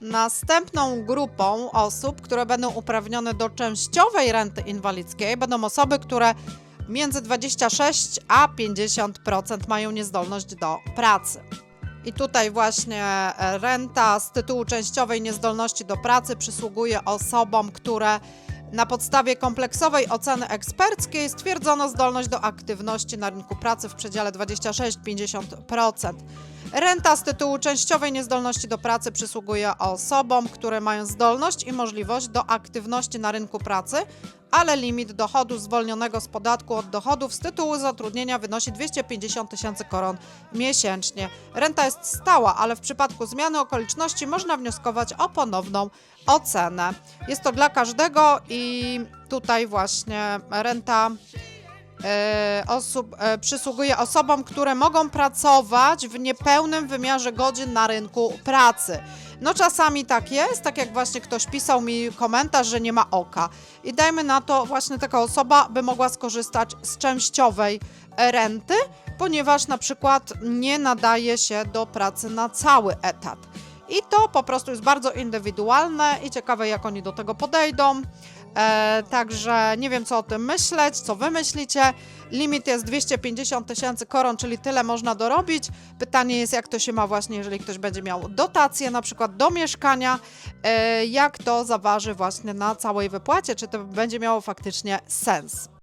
Następną grupą osób, które będą uprawnione do częściowej renty inwalidzkiej, będą osoby, które między 26 a 50% mają niezdolność do pracy. I tutaj właśnie e, renta z tytułu częściowej niezdolności do pracy przysługuje osobom, które na podstawie kompleksowej oceny eksperckiej stwierdzono zdolność do aktywności na rynku pracy w przedziale 26-50%. Renta z tytułu częściowej niezdolności do pracy przysługuje osobom, które mają zdolność i możliwość do aktywności na rynku pracy, ale limit dochodu zwolnionego z podatku od dochodów z tytułu zatrudnienia wynosi 250 tysięcy koron miesięcznie. Renta jest stała, ale w przypadku zmiany okoliczności można wnioskować o ponowną ocenę. Jest to dla każdego i tutaj właśnie renta osób, e, przysługuje osobom, które mogą pracować w niepełnym wymiarze godzin na rynku pracy. No czasami tak jest, tak jak właśnie ktoś pisał mi komentarz, że nie ma oka. I dajmy na to właśnie taka osoba by mogła skorzystać z częściowej e, renty, ponieważ na przykład nie nadaje się do pracy na cały etat. I to po prostu jest bardzo indywidualne i ciekawe, jak oni do tego podejdą. E, także nie wiem, co o tym myśleć, co wy myślicie. Limit jest 250 tysięcy koron, czyli tyle można dorobić. Pytanie jest, jak to się ma właśnie, jeżeli ktoś będzie miał dotację, na przykład do mieszkania, e, jak to zaważy właśnie na całej wypłacie, czy to będzie miało faktycznie sens.